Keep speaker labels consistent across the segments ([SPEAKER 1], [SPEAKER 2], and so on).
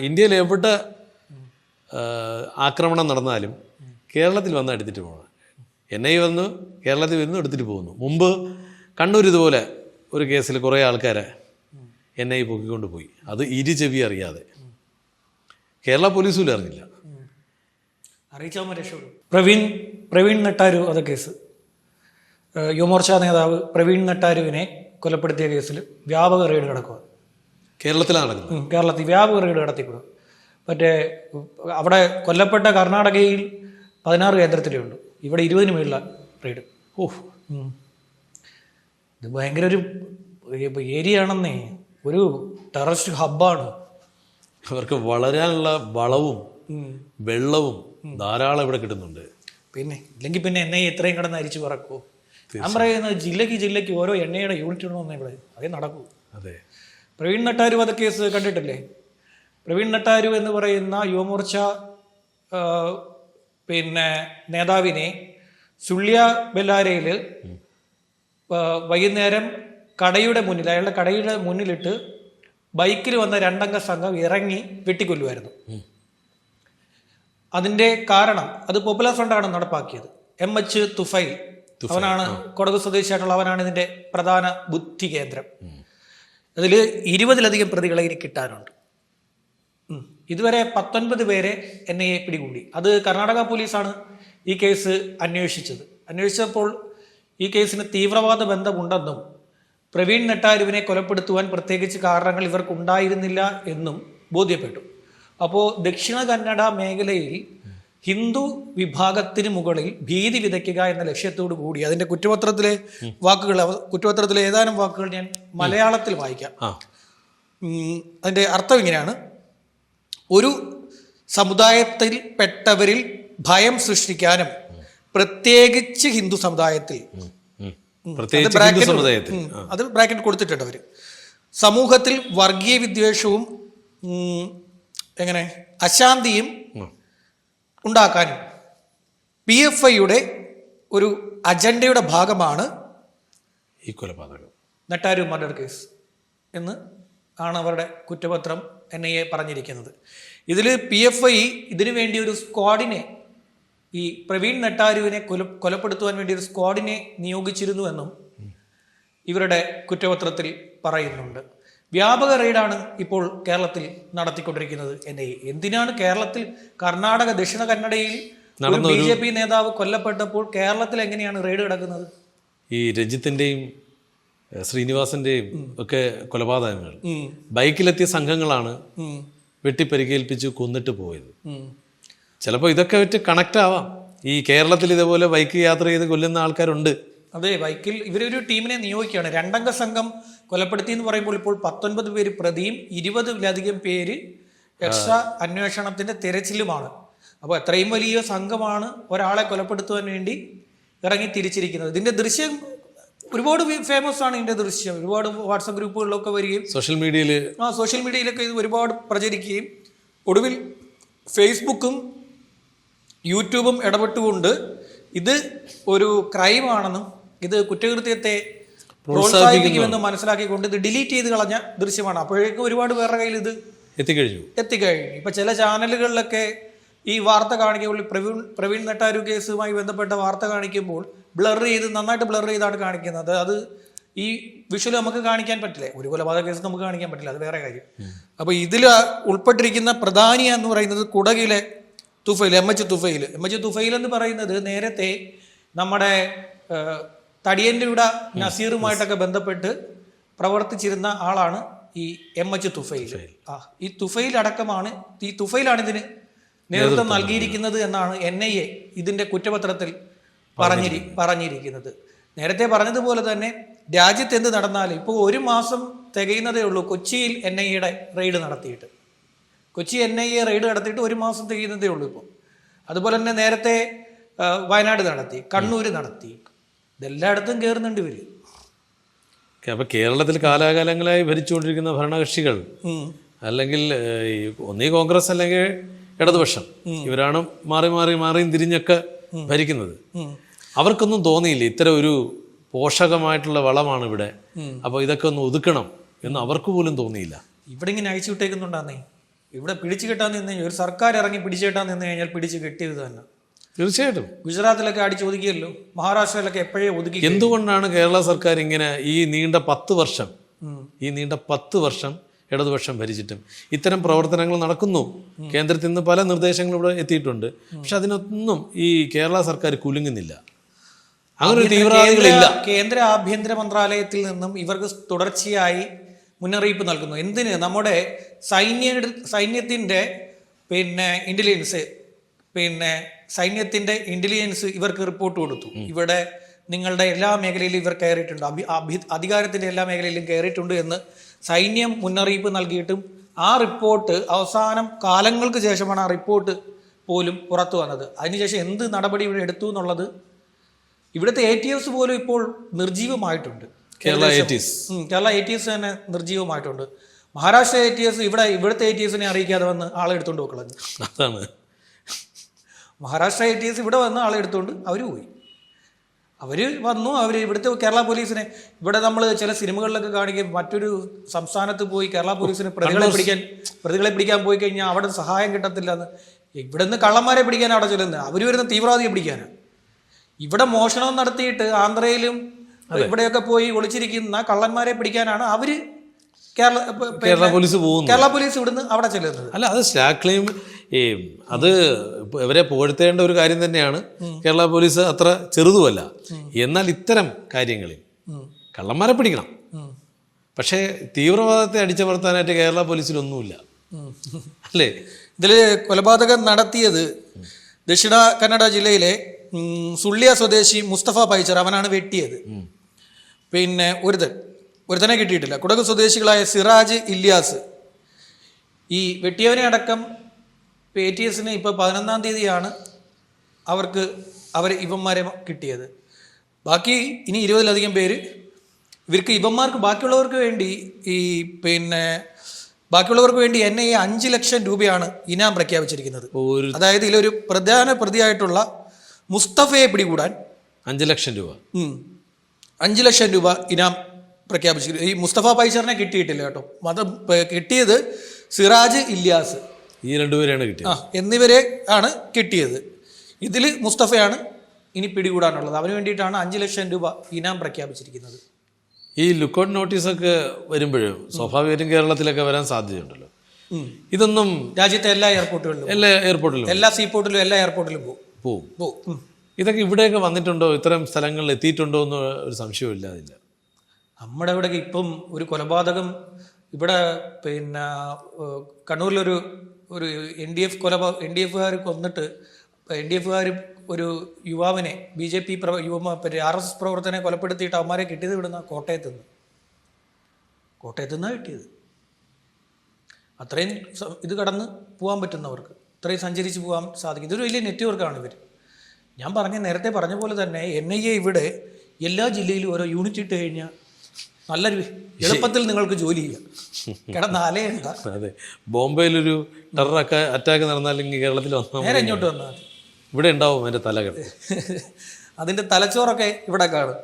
[SPEAKER 1] ഇന്ത്യയിൽ എവിടെ ആക്രമണം നടന്നാലും കേരളത്തിൽ വന്ന് എടുത്തിട്ട് പോകണം. എൻ ഐ വന്നു കേരളത്തിൽ വന്നു എടുത്തിട്ട് പോകുന്നു. മുമ്പ് കണ്ണൂർ ഇതുപോലെ ഒരു കേസിൽ കുറേ ആൾക്കാരെ എൻ ഐ പൊക്കിക്കൊണ്ട് പോയി. അത് ഇരു ചെവി അറിയാതെ. കേരള പോലീസും അറിഞ്ഞില്ല.
[SPEAKER 2] അറിയിച്ചാൽ പ്രവീൺ പ്രവീൺ നട്ടാരു അത് കേസ്. യുവമോർച്ച നേതാവ് പ്രവീൺ നട്ടാരുവിനെ കൊലപ്പെടുത്തിയ കേസിൽ വ്യാപക റെയ്ഡ് നടക്കുക
[SPEAKER 1] കേരളത്തിലാണ് നടക്കുന്നത്
[SPEAKER 2] കേരളത്തിൽ വ്യാപക റെയ്ഡ് നടത്തിക്കൂടും. മറ്റേ അവിടെ കൊല്ലപ്പെട്ട കർണാടകയിൽ പതിനാറ് കേന്ദ്രത്തിലുണ്ട്. ഇവിടെ ഇരുപതിന് മേളില റെയ്ഡ്. ഓഹ് ഉം. ഇത് ഭയങ്കര ഒരു ഏരിയ ആണെന്നേ ഒരു ടെററിസ്റ്റ് ഹബ്ബാണ്
[SPEAKER 1] അവർക്ക് വളരാനുള്ള വളവും വെള്ളവും ധാരാളം ഇവിടെ കിട്ടുന്നുണ്ട്.
[SPEAKER 2] പിന്നെ ഇല്ലെങ്കിൽ പിന്നെ എണ്ണ ഇത്രയും കിടന്ന് അരിച്ചു പറക്കുമോ ഞാൻ പറയുന്നത് ജില്ലയ്ക്ക് ജില്ലയ്ക്ക് ഓരോ എണ്ണയുടെ യൂണിറ്റ് ഉണ്ടോ ഇവിടെ. അതേ നടക്കൂ.
[SPEAKER 1] അതെ.
[SPEAKER 2] പ്രവീൺ നട്ടാരു വധക്കേസ് കണ്ടിട്ടില്ലേ? പ്രവീൺ നട്ടാരു എന്ന് പറയുന്ന യുവമോർച്ച പിന്നെ നേതാവിനെ സുള്ളിയ ബെല്ലാരയിൽ വൈകുന്നേരം കടയുടെ മുന്നിൽ അയാളുടെ കടയുടെ മുന്നിലിട്ട് ബൈക്കിൽ വന്ന രണ്ടംഗ സംഘം ഇറങ്ങി വെട്ടിക്കൊല്ലുമായിരുന്നു അതിന്റെ കാരണം അത് പോപ്പുലർ ഫ്രണ്ടാണ് നടപ്പാക്കിയത്. M H Tufail. അവനാണ് കൊടക് സ്വദേശിയായിട്ടുള്ള അവനാണ് ഇതിന്റെ പ്രധാന ബുദ്ധി കേന്ദ്രം. അതിൽ ഇരുപതിലധികം പ്രതികളെ ഇനി കിട്ടാനുണ്ട്. ഇതുവരെ പത്തൊൻപത് പേരെ എൻ ഐ എ പിടികൂടി. അത് കർണാടക പോലീസാണ് ഈ കേസ് അന്വേഷിച്ചത്. അന്വേഷിച്ചപ്പോൾ ഈ കേസിന് തീവ്രവാദ ബന്ധമുണ്ടെന്നും പ്രവീൺ നെട്ടാരുവിനെ കൊലപ്പെടുത്തുവാൻ പ്രത്യേകിച്ച് കാരണങ്ങൾ ഇവർക്കുണ്ടായിരുന്നില്ല എന്നും ബോധ്യപ്പെട്ടു. അപ്പോൾ ദക്ഷിണ കന്നഡ മേഖലയിൽ ഹിന്ദു വിഭാഗത്തിന് മുകളിൽ ഭീതി വിതയ്ക്കുക എന്ന ലക്ഷ്യത്തോടു കൂടി അതിന്റെ കുറ്റപത്രത്തിലെ വാക്കുകൾ കുറ്റപത്രത്തിലെ ഏതാനും വാക്കുകൾ ഞാൻ മലയാളത്തിൽ വായിക്കാം. അതിന്റെ അർത്ഥം ഇങ്ങനെയാണ്. ഒരു സമുദായത്തിൽ പെട്ടവരിൽ ഭയം സൃഷ്ടിക്കാനും പ്രത്യേകിച്ച് ഹിന്ദു സമുദായത്തിൽ അത് ബ്രാക്കറ്റ് കൊടുത്തിട്ടുണ്ട് അവർ. സമൂഹത്തിൽ വർഗീയ വിദ്വേഷവും എങ്ങനെ? അശാന്തിയും. ഉണ്ടാക്കാനും. പി എഫ് ഐയുടെ ഒരു അജണ്ടയുടെ ഭാഗമാണ്
[SPEAKER 1] ഈ കൊലപാതകം.
[SPEAKER 2] നട്ടാരു മർഡർ കേസ് എന്ന് ആണ് അവരുടെ കുറ്റപത്രം എൻ ഐ എ പറഞ്ഞിരിക്കുന്നത്. ഇതിൽ പി എഫ് ഐ ഇതിനു വേണ്ടി ഒരു സ്ക്വാഡിനെ ഈ പ്രവീൺ നട്ടാരുവിനെ കൊല കൊലപ്പെടുത്തുവാൻ വേണ്ടി ഒരു സ്ക്വാഡിനെ നിയോഗിച്ചിരുന്നുവെന്നും ഇവരുടെ കുറ്റപത്രത്തിൽ പറയുന്നുണ്ട്. വ്യാപക റെയ്ഡാണ് ഇപ്പോൾ കേരളത്തിൽ നടത്തിക്കൊണ്ടിരിക്കുന്നത്. എന്നെ എന്തിനാണ് കേരളത്തിൽ കർണാടക ദക്ഷിണ കന്നഡയിൽ ബി ജെ പി നേതാവ് കൊല്ലപ്പെട്ടപ്പോൾ കേരളത്തിൽ എങ്ങനെയാണ് റെയ്ഡ് കിടക്കുന്നത്?
[SPEAKER 1] ഈ രഞ്ജിത്തിന്റെയും ശ്രീനിവാസന്റെയും ഒക്കെ കൊലപാതകങ്ങൾ. ബൈക്കിലെത്തിയ സംഘങ്ങളാണ് വെട്ടിപ്പരിക്കേൽപ്പിച്ച് കൊന്നിട്ട് പോയത്. ചിലപ്പോൾ ഇതൊക്കെ വെച്ച് കണക്ട് ആവാം. ഈ കേരളത്തിൽ ഇതേപോലെ ബൈക്ക് യാത്ര ചെയ്ത് കൊല്ലുന്ന ആൾക്കാരുണ്ട്.
[SPEAKER 2] അതെ ബൈക്കിൽ ഇവരൊരു ടീമിനെ നിയോഗിക്കുകയാണ്. രണ്ടംഗ സംഘം കൊലപ്പെടുത്തി എന്ന് പറയുമ്പോൾ ഇപ്പോൾ പത്തൊൻപത് പേര് പ്രതിയും ഇരുപതിലധികം പേര് എക്സ്ട്രാ അന്വേഷണത്തിന്റെ തിരച്ചിലുമാണ്. അപ്പോൾ എത്രയും വലിയ സംഘമാണ് ഒരാളെ കൊലപ്പെടുത്തുവാൻ വേണ്ടി ഇറങ്ങി തിരിച്ചിരിക്കുന്നത്. ഇതിന്റെ ദൃശ്യം ഒരുപാട് ഫേമസ് ആണ് ഇതിന്റെ ദൃശ്യം. ഒരുപാട് വാട്സപ്പ് ഗ്രൂപ്പുകളിലൊക്കെ വരികയും
[SPEAKER 1] സോഷ്യൽ മീഡിയയിൽ
[SPEAKER 2] ആ സോഷ്യൽ മീഡിയയിലൊക്കെ ഇത് ഒരുപാട് പ്രചരിക്കുകയും ഒടുവിൽ ഫേസ്ബുക്കും യൂട്യൂബും ഇടപെട്ടുകൊണ്ട് ഇത് ഒരു ക്രൈമാണെന്നും ഇത് കുറ്റകൃത്യത്തെ പ്രോത്സാഹിപ്പിക്കുമെന്ന് മനസ്സിലാക്കിക്കൊണ്ട് ഇത് ഡിലീറ്റ് ചെയ്ത് കളഞ്ഞ ദൃശ്യമാണ്. അപ്പോഴേക്കും ഒരുപാട് പേരുടെ കയ്യിൽ ഇത്
[SPEAKER 1] എത്തിക്കഴിഞ്ഞു.
[SPEAKER 2] എത്തിക്കഴിഞ്ഞു. ഇപ്പൊ ചില ചാനലുകളിലൊക്കെ ഈ വാർത്ത കാണിക്കുമ്പോൾ പ്രവീൺ പ്രവീൺ നെട്ടാരു കേസുമായി ബന്ധപ്പെട്ട വാർത്ത കാണിക്കുമ്പോൾ ബ്ലർ ചെയ്ത് നന്നായിട്ട് ബ്ലർ ചെയ്താണ് കാണിക്കുന്നത്. അത് ഈ വിഷ്വൽ നമുക്ക് കാണിക്കാൻ പറ്റില്ല. ഒരു കൊലപാതക കേസ് നമുക്ക് കാണിക്കാൻ പറ്റില്ല. അത് വേറെ കാര്യം. അപ്പൊ ഇതിൽ ഉൾപ്പെട്ടിരിക്കുന്ന പ്രധാനി എന്ന് പറയുന്നത് കുടകിലെ Tufail M H Tufail M H Tufail എന്ന് പറയുന്നത് നേരത്തെ നമ്മുടെ ഏഹ്, തടിയന്റെ നസീറുമായിട്ടൊക്കെ ബന്ധപ്പെട്ട് പ്രവർത്തിച്ചിരുന്ന ആളാണ് ഈ എം എച്ച് തുഫൈൽ. ആ ഈ തുഫൈൽ അടക്കമാണ് ഈ തുഫൈലാണ് ഇതിന് നേതൃത്വം നൽകിയിരിക്കുന്നത് എന്നാണ് എൻ ഐ എ ഇതിന്റെ കുറ്റപത്രത്തിൽ പറഞ്ഞിരി പറഞ്ഞിരിക്കുന്നത്. നേരത്തെ പറഞ്ഞതുപോലെ തന്നെ രാജ്യത്ത് എന്ത് നടന്നാലും ഇപ്പോൾ ഒരു മാസം തികയുന്നതേ ഉള്ളൂ കൊച്ചിയിൽ എൻ ഐ എയുടെ റെയ്ഡ് നടത്തിയിട്ട്. Kochi N I A raid നടത്തിയിട്ട് ഒരു മാസം തികയുന്നതേ ഉള്ളൂ ഇപ്പോൾ. അതുപോലെ തന്നെ നേരത്തെ വയനാട് നടത്തി കണ്ണൂർ നടത്തി. ഇതെല്ലായിടത്തും കയറുന്നുണ്ട് ഇവർ.
[SPEAKER 1] അപ്പൊ കേരളത്തിൽ കാലാകാലങ്ങളായി ഭരിച്ചുകൊണ്ടിരിക്കുന്ന ഭരണകക്ഷികൾ അല്ലെങ്കിൽ ഒന്നീ കോൺഗ്രസ് അല്ലെങ്കിൽ ഇടതുപക്ഷം ഇവരാണ് മാറി മാറി മാറിയും തിരിഞ്ഞൊക്കെ ഭരിക്കുന്നത്. അവർക്കൊന്നും തോന്നിയില്ല ഇത്തരം ഒരു പോഷകമായിട്ടുള്ള വളമാണ് ഇവിടെ? അപ്പോൾ ഇതൊക്കെ ഒന്ന് ഒതുക്കണം എന്ന് അവർക്ക് പോലും തോന്നിയില്ല.
[SPEAKER 2] ഇവിടെ ഇങ്ങനെ അയച്ചു വിട്ടേക്കുന്നുണ്ടാന്നേ ഇവിടെ പിടിച്ചു കെട്ടാൻ നിന്ന് ഒരു സർക്കാർ ഇറങ്ങി പിടിച്ചു കെട്ടാൻ നിന്ന് കഴിഞ്ഞാൽ പിടിച്ച് കെട്ടിയത് തന്നെ.
[SPEAKER 1] തീർച്ചയായിട്ടും.
[SPEAKER 2] ഗുജറാത്തിലൊക്കെ അടി ചോദിക്കുകയല്ലോ മഹാരാഷ്ട്രയിലൊക്കെ എപ്പോഴേ ഒതുക്കി
[SPEAKER 1] എന്തുകൊണ്ടാണ് കേരള സർക്കാർ ഇങ്ങനെ ഈ നീണ്ട പത്ത് വർഷം ഈ നീണ്ട പത്ത് വർഷം ഇടതുപക്ഷം ഭരിച്ചിട്ടും? ഇത്തരം പ്രവർത്തനങ്ങൾ നടക്കുന്നു. കേന്ദ്രത്തിൽ നിന്ന് പല നിർദ്ദേശങ്ങളും ഇവിടെ എത്തിയിട്ടുണ്ട്. പക്ഷെ അതിനൊന്നും ഈ കേരള സർക്കാർ കുലുങ്ങുന്നില്ല. അങ്ങനെ ഒരു തീവ്രവാദികളില്ല.
[SPEAKER 2] കേന്ദ്ര- ആഭ്യന്തര മന്ത്രാലയത്തിൽ നിന്നും ഇവർക്ക് തുടർച്ചയായി മുന്നറിയിപ്പ് നൽകുന്നു. എന്തിന്? നമ്മുടെ സൈന്യ സൈന്യത്തിന്റെ പിന്നെ ഇന്റലിജൻസ് പിന്നെ സൈന്യത്തിന്റെ ഇന്റലിജൻസ് ഇവർക്ക് റിപ്പോർട്ട് കൊടുത്തു. ഇവിടെ നിങ്ങളുടെ എല്ലാ മേഖലയിലും ഇവർ കയറിയിട്ടുണ്ട്. അഭി അഭി- അധികാരത്തിന്റെ എല്ലാ മേഖലയിലും കയറിയിട്ടുണ്ട് എന്ന് സൈന്യം മുന്നറിയിപ്പ് നൽകിയിട്ടും ആ റിപ്പോർട്ട് അവസാനം കാലങ്ങൾക്ക് ശേഷമാണ് ആ റിപ്പോർട്ട് പോലും പുറത്തു വന്നത്. അതിനുശേഷം എന്ത് നടപടി ഇവിടെ എടുത്തു എന്നുള്ളത് ഇവിടുത്തെ എ ടി എസ് പോലും ഇപ്പോൾ നിർജീവമായിട്ടുണ്ട്.
[SPEAKER 1] Kerala
[SPEAKER 2] A
[SPEAKER 1] T
[SPEAKER 2] S Kerala A T S തന്നെ നിർജീവമായിട്ടുണ്ട്. മഹാരാഷ്ട്ര എ ടി എസ് ഇവിടെ ഇവിടുത്തെ എ ടി എസിനെ അറിയിക്കാതെ വന്ന് ആളെ എടുത്തുകൊണ്ട് പോക്കളഞ്ഞു
[SPEAKER 1] അതാണ്.
[SPEAKER 2] മഹാരാഷ്ട്ര ഐ ടി എസ് ഇവിടെ വന്ന ആളെ എടുത്തുകൊണ്ട് അവർ പോയി. അവർ വന്നു അവർ ഇവിടുത്തെ കേരള പോലീസിനെ ഇവിടെ നമ്മൾ ചില സിനിമകളിലൊക്കെ കാണിക്കും മറ്റൊരു സംസ്ഥാനത്ത് പോയി കേരള പോലീസിന് പ്രതികളെ പിടിക്കാൻ പ്രതികളെ പിടിക്കാൻ പോയി കഴിഞ്ഞാൽ അവിടെ സഹായം കിട്ടത്തില്ല എന്ന് ഇവിടെ നിന്ന് കള്ളന്മാരെ പിടിക്കാൻ അവിടെ ചെല്ലുന്നത് അവർ വരുന്ന തീവ്രവാദിയെ പിടിക്കാനാണ് ഇവിടെ മോഷണം നടത്തിയിട്ട് ആന്ധ്രയിലും ഇവിടെയൊക്കെ പോയി ഒളിച്ചിരിക്കുന്ന കള്ളന്മാരെ പിടിക്കാനാണ് അവർ കേരള
[SPEAKER 1] കേരള പോലീസ് പോകുന്നു
[SPEAKER 2] കേരള പോലീസ് ഇവിടുന്ന് അവിടെ ചെല്ലുന്നത്.
[SPEAKER 1] അല്ല അത് സ്റ്റാക്ലെയിം ഈ അത് ഇവരെ പുകഴ്ത്തേണ്ട ഒരു കാര്യം തന്നെയാണ്. കേരള പോലീസ് അത്ര ചെറുതുമല്ല. എന്നാൽ ഇത്തരം കാര്യങ്ങളിൽ. കള്ളന്മാരെ പിടിക്കണം. പക്ഷേ തീവ്രവാദത്തെ അടിച്ചമർത്താനായിട്ട് കേരള പോലീസിലൊന്നുമില്ല. അല്ലേ?
[SPEAKER 2] ഇതിൽ കൊലപാതകം നടത്തിയത് ദക്ഷിണ കന്നഡ ജില്ലയിലെ സുള്ളിയ സ്വദേശി മുസ്തഫ പൈച്ചർ അവനാണ് വെട്ടിയത്. പിന്നെ ഒരുതൻ ഒരുത്തനെ കിട്ടിയിട്ടില്ല. കുടക് സ്വദേശികളായ സിറാജ് ഇല്യാസ്. ഈ വെട്ടിയവനെ അടക്കം പി ടി എസിന് ഇപ്പോൾ പതിനൊന്നാം തീയതിയാണ് അവർക്ക് അവർ ഇവന്മാരെ കിട്ടിയത്. ബാക്കി ഇനി ഇരുപതിലധികം പേര് ഇവർക്ക് ഇവന്മാർക്ക് ബാക്കിയുള്ളവർക്ക് വേണ്ടി ഈ പിന്നെ ബാക്കിയുള്ളവർക്ക് വേണ്ടി എൻ ഐ എ അഞ്ച് ലക്ഷം രൂപയാണ് ഇനാം പ്രഖ്യാപിച്ചിരിക്കുന്നത്. അതായത് ഇതിലൊരു പ്രധാന പ്രതിയായിട്ടുള്ള മുസ്തഫയെ പിടികൂടാൻ
[SPEAKER 1] അഞ്ച് ലക്ഷം രൂപ.
[SPEAKER 2] അഞ്ച് ലക്ഷം രൂപ ഇനാം പ്രഖ്യാപിച്ചിരിക്കുന്നു. ഈ മുസ്തഫ പൈസറിനെ കിട്ടിയിട്ടില്ല കേട്ടോ. മതം കിട്ടിയത് സിറാജ് ഇല്യാസ്.
[SPEAKER 1] ഈ രണ്ടുപേരെയാണ് കിട്ടിയത്.
[SPEAKER 2] ആ എന്നിവരെ ആണ് കിട്ടിയത്. ഇതിൽ മുസ്തഫയാണ് ഇനി പിടികൂടാനുള്ളത്. അവന് വേണ്ടിയിട്ടാണ് അഞ്ച് ലക്ഷം രൂപ ഇനാം പ്രഖ്യാപിച്ചിരിക്കുന്നത്.
[SPEAKER 1] ഈ ലുക്കൗട്ട് നോട്ടീസൊക്കെ വരുമ്പോഴും സ്വാഭാവികമായിട്ടും കേരളത്തിലൊക്കെ വരാൻ സാധ്യതയുണ്ടല്ലോ. ഇതൊന്നും
[SPEAKER 2] രാജ്യത്തെ എല്ലാ എയർപോർട്ടുകളിലും
[SPEAKER 1] എല്ലാ എയർപോർട്ടിലും
[SPEAKER 2] എല്ലാ സീപോർട്ടിലും എല്ലാ എയർപോർട്ടിലും പോകും
[SPEAKER 1] പോവും.
[SPEAKER 2] പോകും
[SPEAKER 1] ഇതൊക്കെ ഇവിടെയൊക്കെ വന്നിട്ടുണ്ടോ? ഇത്തരം സ്ഥലങ്ങളിൽ എത്തിയിട്ടുണ്ടോ എന്ന് ഒരു സംശയവും ഇല്ലാതില്ല
[SPEAKER 2] നമ്മുടെ ഇവിടെ ഇപ്പം ഒരു കൊലപാതകം ഇവിടെ പിന്നെ കണ്ണൂരിലൊരു ഒരു എൻ ഡി എഫ് കൊലപാ എൻ ഡി എഫുകാർ കൊന്നിട്ട് എൻ ഡി എഫുകാർ ഒരു യുവാവിനെ ബി ജെ പി പ്രവ യുവ ആർ എസ് എസ് പ്രവർത്തനെ കൊലപ്പെടുത്തിയിട്ട് അവന്മാരെ കിട്ടിയത് വിടുന്ന കോട്ടയത്ത് നിന്ന്. കോട്ടയത്ത് നിന്നാണ് കിട്ടിയത്. അത്രയും ഇത് കടന്ന് പോകാൻ പറ്റുന്നവർക്ക് ഇത്രയും സഞ്ചരിച്ച് പോകാൻ സാധിക്കും. ഇതൊരു വലിയ നെറ്റ്വർക്കാണ് ഇവർ ഞാൻ പറഞ്ഞ നേരത്തെ പറഞ്ഞ പോലെ തന്നെ എൻ ഐ എ ഇവിടെ എല്ലാ ജില്ലയിലും ഓരോ യൂണിറ്റ് ഇട്ട് കഴിഞ്ഞാൽ നല്ലൊരു എളുപ്പത്തിൽ നിങ്ങൾക്ക് ജോലി ചെയ്യാം. കിടന്നാലേ
[SPEAKER 1] അതെ. ബോംബെയിലൊരു ടെറർ അറ്റാക്ക് നടന്നാലെങ്കിൽ കേരളത്തിൽ വന്നാൽ
[SPEAKER 2] നേരെ ഇങ്ങോട്ട് വന്നാൽ
[SPEAKER 1] ഇവിടെ ഉണ്ടാവും അതിന്റെ തലകൾ.
[SPEAKER 2] അതിന്റെ തലച്ചോറൊക്കെ ഇവിടെ കാണും.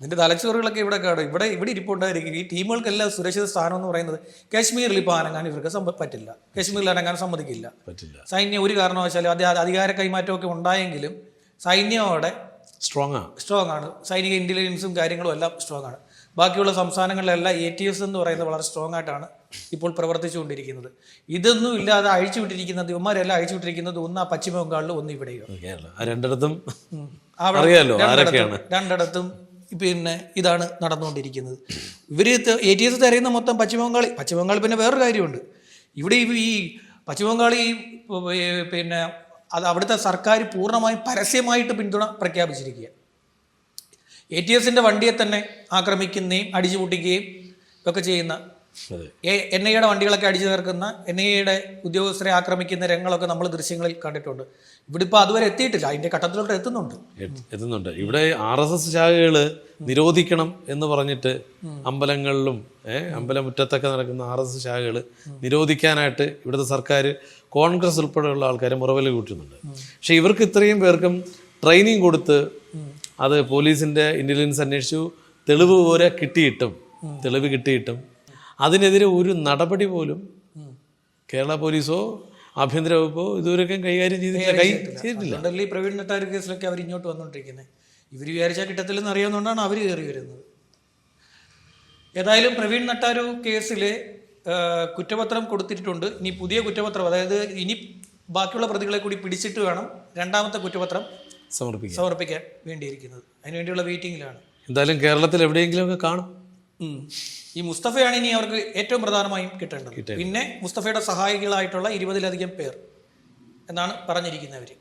[SPEAKER 2] ഇതിന്റെ തലച്ചോറുകളൊക്കെ ഇവിടെ കാണും. ഇവിടെ ഇവിടെ ഇരിപ്പുണ്ടായിരിക്കും. ഈ ടീമുകൾക്കെല്ലാം സുരക്ഷിത സ്ഥാനം എന്ന് പറയുന്നത് കാശ്മീരിൽ ഇപ്പോൾ അനങ്ങാൻ ഇവർക്ക് പറ്റില്ല. കാശ്മീരിൽ അനങ്ങാൻ സമ്മതിക്കില്ല.
[SPEAKER 1] പറ്റില്ല.
[SPEAKER 2] സൈന്യം ഒരു കാരണവശാലും അത് അധികാര കൈമാറ്റമൊക്കെ ഉണ്ടായെങ്കിലും സൈന്യം അവിടെ
[SPEAKER 1] സ്ട്രോങ് ആണ്
[SPEAKER 2] സ്ട്രോങ് ആണ്. സൈനിക ഇന്റലിജൻസും കാര്യങ്ങളും എല്ലാം സ്ട്രോങ് ആണ്. ബാക്കിയുള്ള സംസ്ഥാനങ്ങളിലെല്ലാം എ ടി എസ് എന്ന് പറയുന്നത് വളരെ സ്ട്രോങ് ആയിട്ടാണ് ഇപ്പോൾ പ്രവർത്തിച്ചുകൊണ്ടിരിക്കുന്നത്. ഇതൊന്നും ഇല്ലാതെ അഴിച്ചുവിട്ടിരിക്കുന്നത് ഇവന്മാരെല്ലാം അഴിച്ചുവിട്ടിരിക്കുന്നത് ഒന്ന് ആ പശ്ചിമ ബംഗാളിലും ഒന്ന് ഇവിടെയോ
[SPEAKER 1] രണ്ടിടത്തും
[SPEAKER 2] അവിടെ
[SPEAKER 1] അറിയാലോ
[SPEAKER 2] രണ്ടിടത്തും-
[SPEAKER 1] ആരൊക്കെയാണ്?
[SPEAKER 2] രണ്ടിടത്തും പിന്നെ ഇതാണ് നടന്നുകൊണ്ടിരിക്കുന്നത്. ഇവർ എ ടി എസ് തരയുന്ന മൊത്തം പശ്ചിമബംഗാളി. പശ്ചിമബംഗാൾ പിന്നെ വേറൊരു കാര്യമുണ്ട്. ഇവിടെ ഈ പശ്ചിമ ബംഗാളി പിന്നെ അത് അവിടുത്തെ സർക്കാർ പൂർണമായും പരസ്യമായിട്ട് പിന്തുണ പ്രഖ്യാപിച്ചിരിക്കുക എ ടി എസിന്റെ വണ്ടിയെ തന്നെ ആക്രമിക്കുന്നതും അടിച്ചു പൊട്ടിക്കുകയും ഒക്കെ ചെയ്യുന്ന എൻ ഐയുടെ വണ്ടികളൊക്കെ അടിച്ചു തീർക്കുന്ന എൻ ഐയുടെ ഉദ്യോഗസ്ഥരെ ആക്രമിക്കുന്ന രംഗങ്ങളൊക്കെ നമ്മൾ ദൃശ്യങ്ങളിൽ കണ്ടിട്ടുണ്ട്. ഇവിടെ ഇപ്പോൾ അതുവരെ എത്തിയിട്ടില്ല. അതിന്റെ ഘട്ടത്തിലോട്ട് എത്തുന്നുണ്ട്.
[SPEAKER 1] എത്തുന്നുണ്ട്. ഇവിടെ ആർ എസ് എസ് ശാഖകൾ നിരോധിക്കണം എന്ന് പറഞ്ഞിട്ട് അമ്പലങ്ങളിലും അമ്പലമുറ്റത്തൊക്കെ നടക്കുന്ന ആർ എസ് എസ് ശാഖകൾ നിരോധിക്കാനായിട്ട് ഇവിടുത്തെ സർക്കാർ കോൺഗ്രസ് ഉൾപ്പെടെയുള്ള ആൾക്കാരെ മുറവിൽ കൂട്ടുന്നുണ്ട്. പക്ഷെ ഇവർക്ക് ഇത്രയും പേർക്കും ട്രെയിനിങ് കൊടുത്ത് അത് പോലീസിന്റെ ഇന്റലിജൻസ് അന്വേഷിച്ചു. തെളിവ് പോലെ കിട്ടിയിട്ടും തെളിവ് കിട്ടിയിട്ടും. അതിനെതിരെ ഒരു നടപടി പോലും കേരള പോലീസോ ആഭ്യന്തര വകുപ്പോ ഇതുവരെയൊക്കെ കൈകാര്യം ചെയ്തിട്ടില്ല. കൈ ചെയ്തിട്ടില്ല.
[SPEAKER 2] ഈ പ്രവീൺ നെട്ടാരു കേസിലൊക്കെ അവർ ഇങ്ങോട്ട് വന്നുകൊണ്ടിരിക്കുന്നത് ഇവർ വിചാരിച്ചാൽ കിട്ടത്തില്ലെന്ന് അറിയാവുന്നതുകൊണ്ടാണ് അവർ കയറി വരുന്നത്. ഏതായാലും പ്രവീൺ നട്ടാരു കേസിൽ കുറ്റപത്രം കൊടുത്തിട്ടുണ്ട്. ഇനി പുതിയ കുറ്റപത്രം അതായത് ഇനി ബാക്കിയുള്ള പ്രതികളെ കൂടി പിടിച്ചിട്ട് വേണം രണ്ടാമത്തെ കുറ്റപത്രം.
[SPEAKER 1] സമർപ്പിക്കുക.
[SPEAKER 2] സമർപ്പിക്കാൻ വേണ്ടിയിരിക്കുന്നത്. അതിനുവേണ്ടിയുള്ള വെയിറ്റിംഗിലാണ്
[SPEAKER 1] എന്തായാലും കേരളത്തിൽ എവിടെയെങ്കിലും ഒക്കെ
[SPEAKER 2] കാണും ഈ മുസ്തഫയാണ് ഇനി അവർക്ക് ഏറ്റവും പ്രധാനമായും കിട്ടേണ്ടത്. പിന്നെ മുസ്തഫയുടെ സഹായികളായിട്ടുള്ള ഇരുപതിലധികം പേർ എന്നാണ് പറഞ്ഞിരിക്കുന്നവർ